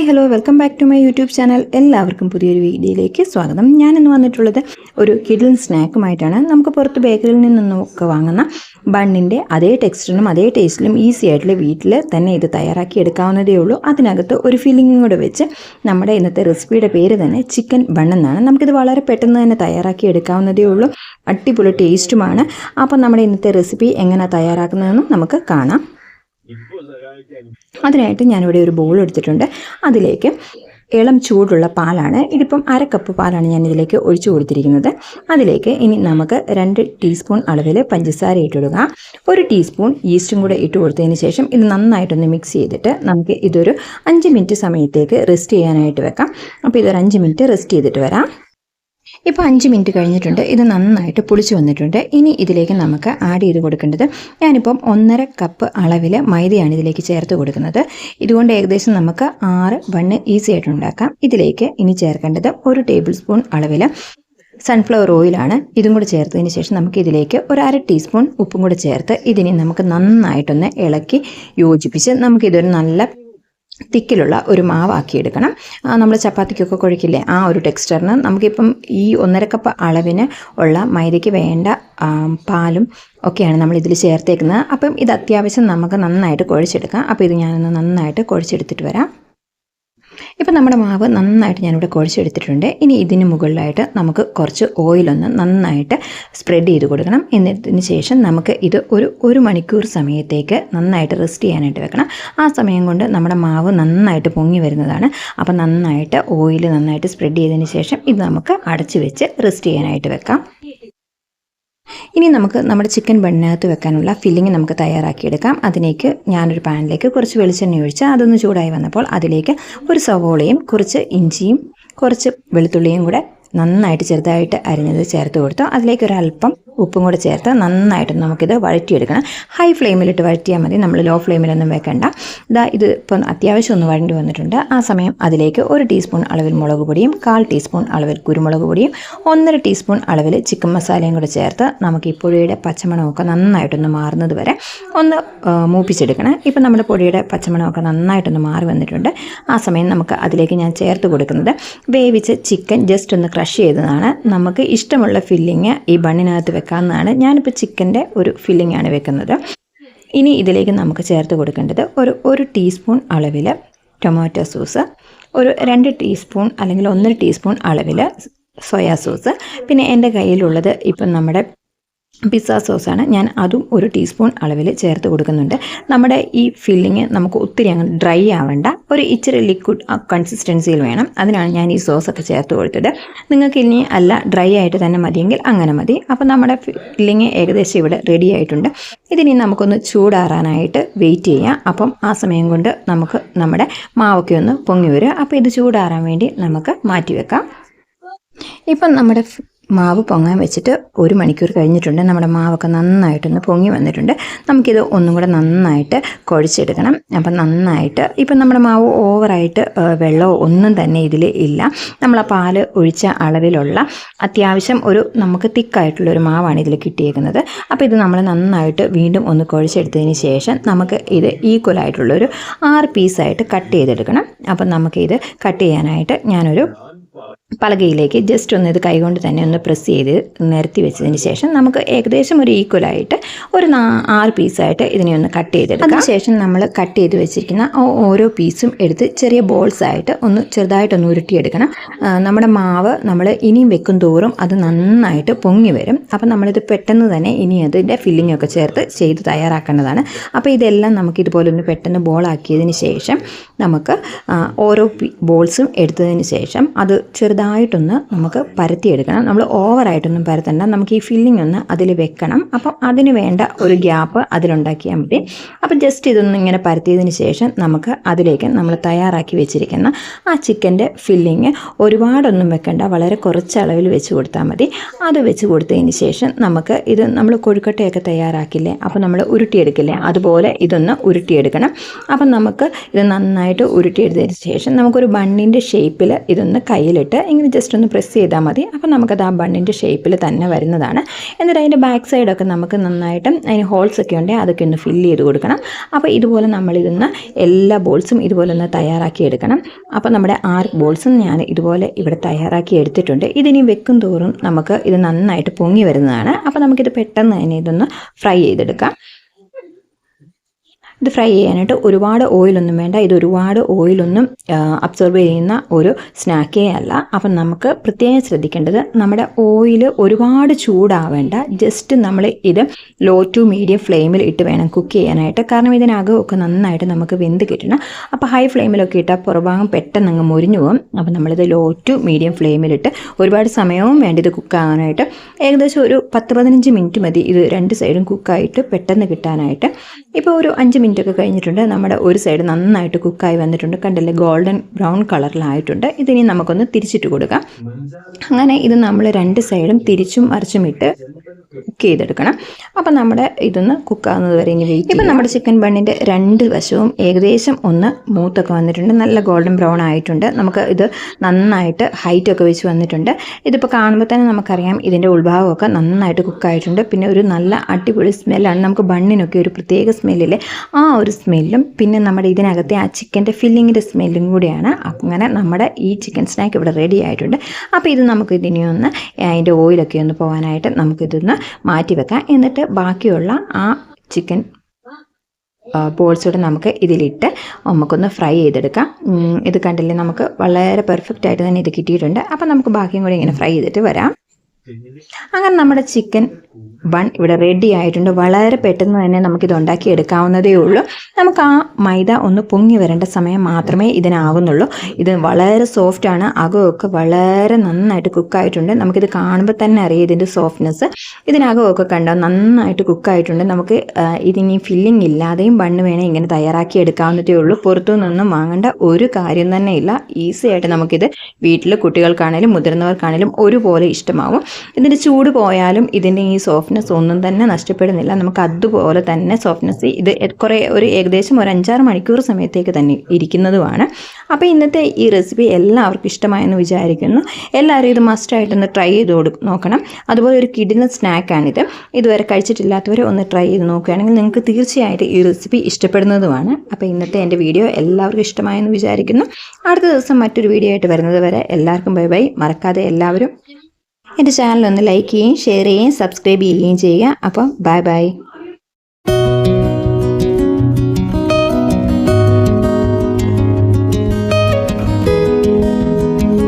Hi hello welcome back to my YouTube channel എല്ലാവർക്കും പുതിയൊരു വീഡിയോയിലേക്ക് സ്വാഗതം. ഞാനിന്ന് വന്നിട്ടുള്ളത് ഒരു കിഡിൽ സ്നാക്കുമായിട്ടാണ്. നമുക്ക് പുറത്ത് ബേക്കറിയിൽ നിന്നൊക്കെ വാങ്ങുന്ന ബണ്ണിന്റെ അതേ ടെക്സ്റ്റിലും അതേ ടേസ്റ്റിലും ഈസി ആയിട്ടുള്ള വീട്ടിൽ തന്നെ ഇത് തയ്യാറാക്കി എടുക്കാവുന്നതേ ഉള്ളൂ. അതിനകത്ത് ഒരു ഫില്ലിങ്ങും കൂടെ വെച്ച് നമ്മുടെ ഇന്നത്തെ റെസിപ്പിയുടെ പേര് തന്നെ ചിക്കൻ ബണ്ണെന്നാണ് നമുക്കിത് വളരെ പെട്ടെന്ന് തന്നെ തയ്യാറാക്കി എടുക്കാവുന്നതേ ഉള്ളൂ. അടിപൊളി ടേസ്റ്റുമാണ്. അപ്പം നമ്മുടെ ഇന്നത്തെ റെസിപ്പി എങ്ങനെ തയ്യാറാക്കുന്നതെന്നും നമുക്ക് കാണാം. അതിനായിട്ട് ഞാനിവിടെ ഒരു ബോൾ എടുത്തിട്ടുണ്ട്. അതിലേക്ക് ഇളം ചൂടുള്ള പാലാണ് ഇതിപ്പം അര കപ്പ് പാലാണ് ഞാൻ ഇതിലേക്ക് ഒഴിച്ചു കൊടുത്തിരിക്കുന്നത്. അതിലേക്ക് ഇനി നമുക്ക് രണ്ട് ടീസ്പൂൺ അളവിൽ പഞ്ചസാര ഇട്ടിടുക. ഒരു ടീസ്പൂൺ ഈസ്റ്റും കൂടെ ഇട്ട് കൊടുത്തതിന് ശേഷം ഇത് നന്നായിട്ടൊന്ന് മിക്സ് ചെയ്തിട്ട് നമുക്ക് ഇതൊരു അഞ്ച് മിനിറ്റ് സമയത്തേക്ക് റെസ്റ്റ് ചെയ്യാനായിട്ട് വെക്കാം. അപ്പോൾ ഇതൊരു അഞ്ച് മിനിറ്റ് റെസ്റ്റ് ചെയ്തിട്ട് വരാം. ഇപ്പോൾ അഞ്ച് മിനിറ്റ് കഴിഞ്ഞിട്ടുണ്ട്. ഇത് നന്നായിട്ട് പുളിച്ച് വന്നിട്ടുണ്ട്. ഇനി ഇതിലേക്ക് നമുക്ക് ആഡ് ചെയ്ത് കൊടുക്കേണ്ടത് ഞാനിപ്പം ഒന്നര കപ്പ് അളവിൽ മൈദയാണ് ഇതിലേക്ക് ചേർത്ത് കൊടുക്കുന്നത്. ഇതുകൊണ്ട് ഏകദേശം നമുക്ക് ആറ് ബണ്ണ് ഈസി ആയിട്ട് ഉണ്ടാക്കാം. ഇതിലേക്ക് ഇനി ചേർക്കേണ്ടത് ഒരു ടേബിൾ സ്പൂൺ അളവിൽ സൺഫ്ലവർ ഓയിലാണ് ഇതും കൂടി ചേർത്തതിന് ശേഷം നമുക്ക് ഇതിലേക്ക് ഒരു അര ടീസ്പൂൺ ഉപ്പും കൂടി ചേർത്ത് ഇതിനെ നമുക്ക് നന്നായിട്ടൊന്ന് ഇളക്കി യോജിപ്പിച്ച് നമുക്കിതൊരു നല്ല തിക്കിലുള്ള ഒരു മാവാക്കി എടുക്കണം. നമ്മൾ ചപ്പാത്തിക്കൊക്കെ കുഴക്കില്ലേ ആ ഒരു ടെക്സ്ചറിന് നമുക്കിപ്പം ഈ ഒന്നര കപ്പ് അളവിന് ഉള്ള മൈദയ്ക്ക് വേണ്ട പാലും ഒക്കെയാണ് നമ്മൾ ഇതിൽ ചേർത്തേക്കുന്നത്. അപ്പം ഇത് അത്യാവശ്യം നമുക്ക് നന്നായിട്ട് കുഴച്ചെടുക്കാം. അപ്പോൾ ഇത് ഞാനൊന്ന് നന്നായിട്ട് കുഴച്ചെടുത്തിട്ട് വരാം. ഇപ്പം നമ്മുടെ മാവ് നന്നായിട്ട് ഞാനിവിടെ കുഴച്ചെടുത്തിട്ടുണ്ട്. ഇനി ഇതിന് മുകളിലായിട്ട് നമുക്ക് കുറച്ച് ഓയിലൊന്ന് നന്നായിട്ട് സ്പ്രെഡ് ചെയ്ത് കൊടുക്കണം. എന്നതിന് ശേഷം നമുക്ക് ഇത് ഒരു ഒരു മണിക്കൂർ സമയത്തേക്ക് നന്നായിട്ട് റെസ്റ്റ് ചെയ്യാനായിട്ട് വെക്കണം. ആ സമയം കൊണ്ട് നമ്മുടെ മാവ് നന്നായിട്ട് പൊങ്ങി വരുന്നതാണ്. അപ്പം നന്നായിട്ട് ഓയിൽ നന്നായിട്ട് സ്പ്രെഡ് ചെയ്തതിന് ശേഷം ഇത് നമുക്ക് അടച്ചു വെച്ച് റെസ്റ്റ് ചെയ്യാനായിട്ട് വെക്കാം. ഇനി നമുക്ക് നമ്മുടെ ചിക്കൻ ബണ്ണിനകത്ത് വെക്കാനുള്ള ഫില്ലിങ് നമുക്ക് തയ്യാറാക്കിയെടുക്കാം. അതിലേക്ക് ഞാനൊരു പാനിലേക്ക് കുറച്ച് വെളിച്ചെണ്ണ ഒഴിച്ച് അതൊന്ന് ചൂടായി വന്നപ്പോൾ അതിലേക്ക് ഒരു സവോളയും കുറച്ച് ഇഞ്ചിയും കുറച്ച് വെളുത്തുള്ളിയും കൂടെ നന്നായിട്ട് ചെറുതായിട്ട് അരിഞ്ഞത് ചേർത്ത് കൊടുത്തു. അതിലേക്ക് ഒരല്പം ഉപ്പും കൂടെ ചേർത്ത് നന്നായിട്ട് നമുക്കിത് വഴറ്റിയെടുക്കണം. ഹൈ ഫ്ലെയിമിലിട്ട് വഴറ്റിയാൽ മതി. നമ്മൾ ലോ ഫ്ലെയിമിലൊന്നും വെക്കണ്ട. ഇതാ ഇത് ഇപ്പം അത്യാവശ്യം ഒന്ന് വഴണ്ടി വന്നിട്ടുണ്ട്. ആ സമയം അതിലേക്ക് ഒരു ടീസ്പൂൺ അളവിൽ മുളക് പൊടിയും കാൽ ടീസ്പൂൺ അളവിൽ കുരുമുളക് പൊടിയും ഒന്നര ടീസ്പൂൺ അളവിൽ ചിക്കൻ മസാലയും കൂടെ ചേർത്ത് നമുക്ക് ഈ പൊടിയുടെ പച്ചമണമൊക്കെ നന്നായിട്ടൊന്ന് മാറുന്നത് വരെ ഒന്ന് മൂപ്പിച്ചെടുക്കണം. ഇപ്പം നമ്മുടെ പൊടിയുടെ പച്ചമണമൊക്കെ നന്നായിട്ടൊന്ന് മാറി വന്നിട്ടുണ്ട്. ആ സമയം നമുക്ക് അതിലേക്ക് ഞാൻ ചേർത്ത് കൊടുക്കുന്നത് വേവിച്ച് ചിക്കൻ ജസ്റ്റ് ഒന്ന് ക്രഷ് ചെയ്തതാണ്. നമുക്ക് ഇഷ്ടമുള്ള ഫില്ലിങ് ഈ ബണ്ണിനകത്ത് വെക്കാവുന്നതാണ്. ഞാനിപ്പോൾ ചിക്കന്റെ ഒരു ഫില്ലിംഗ് ആണ് വെക്കുന്നത്. ഇനി ഇതിലേക്ക് നമുക്ക് ചേർത്ത് കൊടുക്കേണ്ടത് ഒരു ഒരു ടീസ്പൂൺ അളവിൽ ടൊമാറ്റോ സോസ് ഒരു രണ്ട് ടീസ്പൂൺ അല്ലെങ്കിൽ ഒന്നര ടീസ്പൂൺ അളവിൽ സോയാ സോസ് പിന്നെ എന്റെ കയ്യിലുള്ളത് ഇപ്പം നമ്മുടെ പിസ്സ സോസാണ് ഞാൻ അതും ഒരു ടീസ്പൂൺ അളവിൽ ചേർത്ത് കൊടുക്കുന്നുണ്ട്. നമ്മുടെ ഈ ഫില്ലിങ് നമുക്ക് ഒത്തിരി അങ്ങ് ഡ്രൈ ആവേണ്ട. ഒരു ഇച്ചിരി ലിക്വിഡ് കൺസിസ്റ്റൻസിയിൽ വേണം. അതിനാണ് ഞാൻ ഈ സോസൊക്കെ ചേർത്ത് കൊടുത്തത്. നിങ്ങൾക്ക് ഇനി അല്ല ഡ്രൈ ആയിട്ട് തന്നെ മതിയെങ്കിൽ അങ്ങനെ മതി. അപ്പോൾ നമ്മുടെ ഫില്ലിങ് ഏകദേശം ഇവിടെ റെഡി ആയിട്ടുണ്ട്. ഇതിനി നമുക്കൊന്ന് ചൂടാറാനായിട്ട് വെയിറ്റ് ചെയ്യാം. അപ്പം ആ സമയം കൊണ്ട് നമുക്ക് നമ്മുടെ മാവൊക്കെ ഒന്ന് പൊങ്ങി വരും അപ്പോൾ ഇത് ചൂടാറാൻ വേണ്ടി നമുക്ക് മാറ്റി വെക്കാം. ഇപ്പം നമ്മുടെ മാവ് പൊങ്ങാൻ വെച്ചിട്ട് ഒരു മണിക്കൂർ കഴിഞ്ഞിട്ടുണ്ട്. നമ്മുടെ മാവൊക്കെ നന്നായിട്ടൊന്ന് പൊങ്ങി വന്നിട്ടുണ്ട്. നമുക്കിത് ഒന്നും കൂടെ നന്നായിട്ട് കുഴച്ചെടുക്കണം. അപ്പം നന്നായിട്ട് ഇപ്പം നമ്മുടെ മാവ് ഓവറായിട്ട് വെള്ളമോ ഒന്നും തന്നെ ഇതിൽ ഇല്ല. നമ്മൾ ആ പാൽ ഒഴിച്ച അളവിലുള്ള അത്യാവശ്യം ഒരു നമുക്ക് തിക്കായിട്ടുള്ള ഒരു മാവാണ് ഇതിൽ കിട്ടിയേക്കുന്നത്. അപ്പോൾ ഇത് നമ്മൾ നന്നായിട്ട് വീണ്ടും ഒന്ന് കുഴച്ചെടുത്തതിന് ശേഷം നമുക്ക് ഇത് ഈക്വലായിട്ടുള്ളൊരു ആറ് പീസായിട്ട് കട്ട് ചെയ്തെടുക്കണം. അപ്പം നമുക്കിത് കട്ട് ചെയ്യാനായിട്ട് ഞാനൊരു പലകയിലേക്ക് ജസ്റ്റ് ഒന്ന് ഇത് കൈകൊണ്ട് തന്നെ ഒന്ന് പ്രസ് ചെയ്ത് നിരത്തി വെച്ചതിന് ശേഷം നമുക്ക് ഏകദേശം ഒരു ഈക്വലായിട്ട് ഒരു ആറ് പീസായിട്ട് ഇതിനെ ഒന്ന് കട്ട് ചെയ്തെടുക്കാം. അതിനുശേഷം നമ്മൾ കട്ട് ചെയ്ത് വെച്ചിരിക്കുന്ന ഓരോ പീസും എടുത്ത് ചെറിയ ബോൾസ് ആയിട്ട് ഒന്ന് ചെറുതായിട്ടൊന്ന് ഉരുട്ടിയെടുക്കണം. നമ്മുടെ മാവ് നമ്മൾ ഇനിയും വെക്കും തോറും അത് നന്നായിട്ട് പൊങ്ങി വരും. അപ്പം നമ്മളിത് പെട്ടെന്ന് തന്നെ ഇനി അതിന്റെ ഫില്ലിംഗ് ഒക്കെ ചേർത്ത് ചെയ്ത് തയ്യാറാക്കേണ്ടതാണ്. അപ്പോൾ ഇതെല്ലാം നമുക്ക് ഇതുപോലെ ഒന്ന് പെട്ടെന്ന് ബോളാക്കിയതിന് ശേഷം നമുക്ക് ഓരോ ബോൾസും എടുത്തതിന് ശേഷം അത് ചെറുതായിട്ടൊന്ന് നമുക്ക് പരത്തിയെടുക്കണം. നമ്മൾ ഓവറായിട്ടൊന്നും പരത്തണ്ട. നമുക്ക് ഈ ഫില്ലിംഗ് ഒന്ന് അതിൽ വെക്കണം. അപ്പം അതിന് വേണ്ട ഒരു ഗ്യാപ്പ് അതിലുണ്ടാക്കിയാൽ മതി. അപ്പം ജസ്റ്റ് ഇതൊന്നും ഇങ്ങനെ പരത്തിയതിന് ശേഷം നമുക്ക് അതിലേക്ക് നമ്മൾ തയ്യാറാക്കി വെച്ചിരിക്കുന്ന ആ ചിക്കന്റെ ഫില്ലിങ് ഒരുപാടൊന്നും വെക്കണ്ട. വളരെ കുറച്ച് അളവിൽ വെച്ച് കൊടുത്താൽ മതി. അത് വെച്ച് കൊടുത്തതിന് ശേഷം നമുക്ക് ഇത് നമ്മൾ കൊഴുക്കട്ടയൊക്കെ തയ്യാറാക്കില്ലേ? അപ്പോൾ നമ്മൾ ഉരുട്ടിയെടുക്കില്ലേ? അതുപോലെ ഇതൊന്ന് ഉരുട്ടിയെടുക്കണം. അപ്പം നമുക്ക് ഇത് നന്നായിട്ട് ഉരുട്ടിയെടുത്തതിന് ശേഷം നമുക്കൊരു ബണ്ണിന്റെ ഷേപ്പിൽ ഇതൊന്ന് കയ്യിലിട്ട് ഇങ്ങനെ ജസ്റ്റ് ഒന്ന് പ്രസ് ചെയ്താൽ മതി. അപ്പോൾ നമുക്കത് ആ ബണ്ണിന്റെ ഷേപ്പിൽ തന്നെ വരുന്നതാണ്. എന്നിട്ട് അതിന്റെ ബാക്ക് സൈഡൊക്കെ നമുക്ക് നന്നായിട്ട് അതിന് ഹോൾസ് ഒക്കെ ഉണ്ടെങ്കിൽ അതൊക്കെ ഒന്ന് ഫില്ല് ചെയ്ത് കൊടുക്കണം. അപ്പോൾ ഇതുപോലെ നമ്മളിതൊന്ന് എല്ലാ ബോൾസും ഇതുപോലെ ഒന്ന് തയ്യാറാക്കി എടുക്കണം. അപ്പോൾ നമ്മുടെ ആറ് ബോൾസും ഞാൻ ഇതുപോലെ ഇവിടെ തയ്യാറാക്കി എടുത്തിട്ടുണ്ട്. ഇതിനി വെക്കും തോറും നമുക്ക് ഇത് നന്നായിട്ട് പൊങ്ങി വരുന്നതാണ്. അപ്പോൾ നമുക്കിത് പെട്ടെന്ന് തന്നെ ഇതൊന്ന് ഫ്രൈ ചെയ്തെടുക്കാം. ഇത് ഫ്രൈ ചെയ്യാനായിട്ട് ഒരുപാട് ഓയിലൊന്നും വേണ്ട. ഇത് ഒരുപാട് ഓയിലൊന്നും അബ്സോർബ് ചെയ്യുന്ന ഒരു സ്നാക്കേ അല്ല. അപ്പം നമുക്ക് പ്രത്യേകം ശ്രദ്ധിക്കേണ്ടത് നമ്മുടെ ഓയിൽ ഒരുപാട് ചൂടാവേണ്ട. ജസ്റ്റ് നമ്മൾ ഇത് ലോ ടു മീഡിയം ഫ്ലെയിമിൽ ഇട്ട് വേണം കുക്ക് ചെയ്യാനായിട്ട്. കാരണം ഇതിനകമൊക്കെ നന്നായിട്ട് നമുക്ക് വെന്ത് കിട്ടണം. അപ്പോൾ ഹൈ ഫ്ലെയിമിലൊക്കെ ഇട്ടാൽ പുറഭാഗം പെട്ടെന്ന് അങ്ങ് മുരിഞ്ഞു പോകും. അപ്പോൾ നമ്മളിത് ലോ ടു മീഡിയം ഫ്ലെയിമിലിട്ട് ഒരുപാട് സമയവും വേണ്ട ഇത് കുക്കാകാനായിട്ട് ഏകദേശം ഒരു പത്ത് പതിനഞ്ച് മിനിറ്റ് മതി ഇത് രണ്ട് സൈഡും കുക്കായിട്ട് പെട്ടെന്ന് കിട്ടാനായിട്ട്. ഇപ്പോൾ ഒരു അഞ്ച് മിനിറ്റ് ഒക്കെ കഴിഞ്ഞിട്ടുണ്ട്. നമ്മുടെ ഒരു സൈഡ് നന്നായിട്ട് കുക്കായി വന്നിട്ടുണ്ട്. കണ്ടില്ലേ? ഗോൾഡൻ ബ്രൗൺ കളറിലായിട്ടുണ്ട് ഇതിനി നമുക്കൊന്ന് തിരിച്ചിട്ട് കൊടുക്കാം. അങ്ങനെ ഇത് നമ്മൾ രണ്ട് സൈഡും തിരിച്ചും മറിച്ചും ഇട്ട് കുക്ക് ചെയ്തെടുക്കണം. അപ്പം നമ്മുടെ ഇതൊന്ന് കുക്കാവുന്നത് വരെ ഇനി വെയിറ്റ് ഇപ്പം നമ്മുടെ ചിക്കൻ ബണ്ണിന്റെ രണ്ട് വശവും ഏകദേശം ഒന്ന് മൂത്തൊക്കെ വന്നിട്ടുണ്ട്. നല്ല ഗോൾഡൻ ബ്രൗൺ ആയിട്ടുണ്ട്. നമുക്ക് ഇത് നന്നായിട്ട് ഹൈറ്റൊക്കെ വെച്ച് വന്നിട്ടുണ്ട്. ഇതിപ്പോൾ കാണുമ്പോൾ തന്നെ നമുക്കറിയാം ഇതിന്റെ ഉൾഭാഗമൊക്കെ നന്നായിട്ട് കുക്കായിട്ടുണ്ട് പിന്നെ ഒരു നല്ല അടിപൊളി സ്മെല്ലാണ് നമുക്ക് ബണ്ണിനൊക്കെ ഒരു പ്രത്യേക സ്മെല്ലില്ലേ ആ ഒരു സ്മെല്ലും പിന്നെ നമ്മുടെ ഇതിനകത്തെ ആ ചിക്കന്റെ ഫില്ലിങ്ങിന്റെ സ്മെല്ലും കൂടിയാണ്. അങ്ങനെ നമ്മുടെ ഈ ചിക്കൻ സ്നാക്ക് ഇവിടെ റെഡി ആയിട്ടുണ്ട്. അപ്പോൾ ഇത് നമുക്ക് ഇതിനെ ഒന്ന് അതിന്റെ ഓയിലൊക്കെ ഒന്ന് പോകാനായിട്ട് നമുക്കിതൊന്ന് മാറ്റി വെക്കാം എന്നിട്ട് ബാക്കിയുള്ള ആ ചിക്കൻ ബോൾസൂടെ നമുക്ക് ഇതിലിട്ട് നമുക്കൊന്ന് ഫ്രൈ ചെയ്തെടുക്കാം. ഇത് കണ്ടില്ലേ? നമുക്ക് വളരെ പെർഫെക്റ്റ് ആയിട്ട് തന്നെ ഇത് കിട്ടിയിട്ടുണ്ട്. അപ്പം നമുക്ക് ബാക്കിയും കൂടി ഇങ്ങനെ ഫ്രൈ ചെയ്തിട്ട് വരാം. അങ്ങനെ നമ്മുടെ ചിക്കൻ ബൺ ഇവിടെ റെഡി ആയിട്ടുണ്ട്. വളരെ പെട്ടെന്ന് തന്നെ നമുക്കിത് ഉണ്ടാക്കി എടുക്കാവുന്നതേ ഉള്ളൂ. നമുക്ക് ആ മൈദ ഒന്ന് പൊങ്ങി വരേണ്ട സമയം മാത്രമേ ഇതിനാകുന്നുള്ളൂ ഇത് വളരെ സോഫ്റ്റാണ് അകമൊക്കെ വളരെ നന്നായിട്ട് കുക്കായിട്ടുണ്ട് നമുക്കിത് കാണുമ്പോൾ തന്നെ അറിയാം ഇതിന്റെ സോഫ്റ്റ്നെസ് ഇതിനകമൊക്കെ കണ്ടോ നന്നായിട്ട് കുക്കായിട്ടുണ്ട് നമുക്ക് ഇതിനി ഫില്ലിംഗ് ഇല്ലാതെയും ബണ്ണ് വേണേൽ ഇങ്ങനെ തയ്യാറാക്കി എടുക്കാവുന്നതേ ഉള്ളൂ. പുറത്തു നിന്നും വാങ്ങേണ്ട ഒരു കാര്യം തന്നെ ഇല്ല. ഈസി ആയിട്ട് നമുക്കിത് വീട്ടിൽ കുട്ടികൾക്കാണേലും മുതിർന്നവർക്കാണേലും ഒരുപോലെ ഇഷ്ടമാവും. ഇതിന്റെ ചൂട് പോയാലും ഇതിന്റെ ഈ സോഫ്റ്റ്നെസ് ഒന്നും തന്നെ നഷ്ടപ്പെടുന്നില്ല. നമുക്ക് അതുപോലെ തന്നെ സോഫ്റ്റ്നെസ് ഇത് കുറേ ഒരു ഏകദേശം ഒരു അഞ്ചാറ് മണിക്കൂർ സമയത്തേക്ക് തന്നെ ഇരിക്കുന്നതുമാണ്. അപ്പോൾ ഇന്നത്തെ ഈ റെസിപ്പി എല്ലാവർക്കും ഇഷ്ടമായെന്ന് വിചാരിക്കുന്നു. എല്ലാവരും ഇത് മസ്റ്റായിട്ടൊന്ന് ട്രൈ ചെയ്ത് കൊടുക്കും നോക്കണം. അതുപോലെ ഒരു കിടിലൻ സ്നാക്കാണിത്. ഇതുവരെ കഴിച്ചിട്ടില്ലാത്തവരെ ഒന്ന് ട്രൈ ചെയ്ത് നോക്കുകയാണെങ്കിൽ നിങ്ങൾക്ക് തീർച്ചയായിട്ടും ഈ റെസിപ്പി ഇഷ്ടപ്പെടുന്നതുമാണ്. അപ്പോൾ ഇന്നത്തെ എന്റെ വീഡിയോ എല്ലാവർക്കും ഇഷ്ടമായെന്ന് വിചാരിക്കുന്നു. അടുത്ത ദിവസം മറ്റൊരു വീഡിയോ ആയിട്ട് വരുന്നത് വരെ എല്ലാവർക്കും ബൈ ബൈ മറക്കാതെ എല്ലാവരും എന്റെ ചാനൽ ഒന്ന് ലൈക്ക് ചെയ്യുകയും ഷെയർ ചെയ്യുകയും സബ്സ്ക്രൈബ് ചെയ്യുകയും ചെയ്യുക. അപ്പോൾ ബൈ ബൈ